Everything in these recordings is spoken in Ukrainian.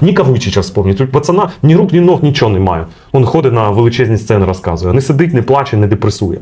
ні Кавучича вспомніть. Тут пацана ні рук, ні ног, нічого немає. Він ходить на величезні сцени, розказує. Не сидить, не плаче, не депресує.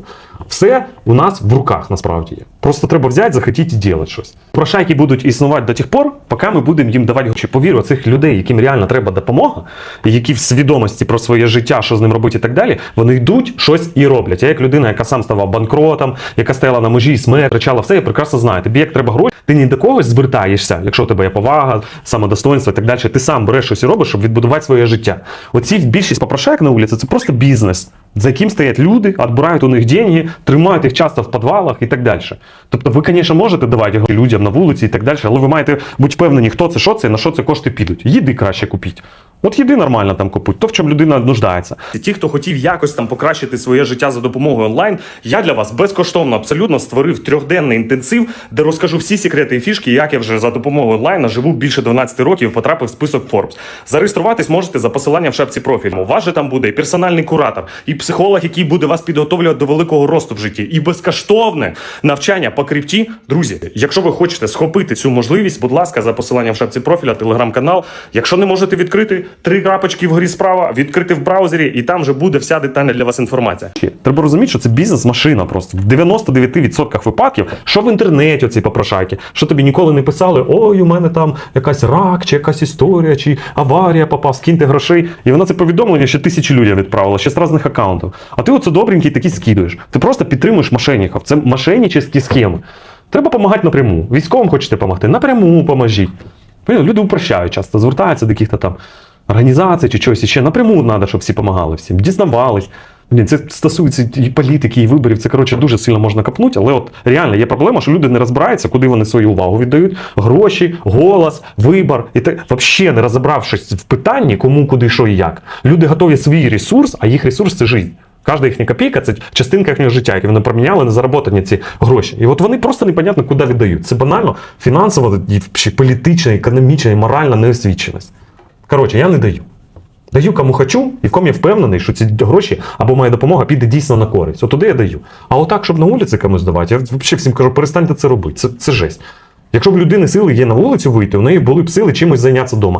Все у нас в руках насправді є. Просто треба взяти, захотіти і робити щось. Прошайки будуть існувати до тих пор, поки ми будемо їм давати гроші. Повірю, цих людей, яким реально треба допомога, які в свідомості про своє життя, що з ним робити і так далі, вони йдуть щось і роблять. Я як людина, яка сам ставав банкротом, яка стояла на межі смерті, кричала все, я прекрасно знаю. Тобі як треба гроші, ти ні до когось звертаєшся, якщо у тебе є повага, самодостоинство і так далі. Ти сам береш щось і робиш, щоб відбудувати своє життя. Оці більшість попрошайок на вулиці це просто бізнес, за яким стоять люди, відбирають у них деньги, тримають їх часто в підвалах і так далі. Тобто, ви, звісно, можете давати гроші людям на вулиці і так далі, але ви маєте бути впевнені, хто це, що це і на що це кошти підуть. Їди краще купіть. От їди нормально там купуть, то в чому людина нуждається. Ті, хто хотів якось там покращити своє життя за допомогою онлайн, я для вас безкоштовно абсолютно створив трьохденний інтенсив, де розкажу всі секрети і фішки, як я вже за допомогою онлайна живу більше 12 років, потрапив в список Forbes. Зареєструватись можете за посиланням в шапці профілю. У вас же там буде і персональний куратор, і психолог, який буде вас підготовлювати до великого росту в житті, і безкоштовне навчання по крипті. Друзі, якщо ви хочете схопити цю можливість, будь ласка, за посиланням в шапці профіля, телеграм-канал. Якщо не можете відкрити три крапочки вгорі справа, відкрити в браузері, і там вже буде вся детальна для вас інформація. Треба розуміти, що це бізнес-машина просто в 99% випадків, що в інтернеті оці попрошайки, що тобі ніколи не писали, ой, у мене там якась рак, чи якась історія, чи аварія попав, скиньте грошей. І вона це повідомлення ще тисячі людям відправила, ще з різних аккаунтів. А ти оце добренький такий скидуєш. Ти просто підтримуєш мошенників. Це мошенническі схеми. Треба допомагати напряму. Військовим хочете допомогти? Напряму поможіть. Люди упрощають часто, звертаються до яких-то там організацій чи чогось ще. Напряму треба, щоб всі допомагали всім, дізнавались. Блін, це стосується і політики, і виборів. Це коротше дуже сильно можна капнути, але от реально є проблема, що люди не розбираються, куди вони свою увагу віддають. Гроші, голос, вибор. І так взагалі не розібравшись в питанні, кому, куди, що і як. Люди готові свій ресурс, а їх ресурс це життя. Кожна їхня копійка це частинка їхнього життя, яке вони проміняли на зароботані ці гроші. І от вони просто непонятно куди віддають. Це банально ще політична, економічна і моральна неосвіченість. Коротше, я не даю. Даю кому хочу, і в кому я впевнений, що ці гроші або моя допомога піде дійсно на користь. От туди я даю. А отак, щоб на вулиці комусь давати, я взагалі всім кажу, перестаньте це робити. Це, це жесть. Якщо б людини сили є на вулицю вийти, у неї були б сили чимось зайнятися вдома.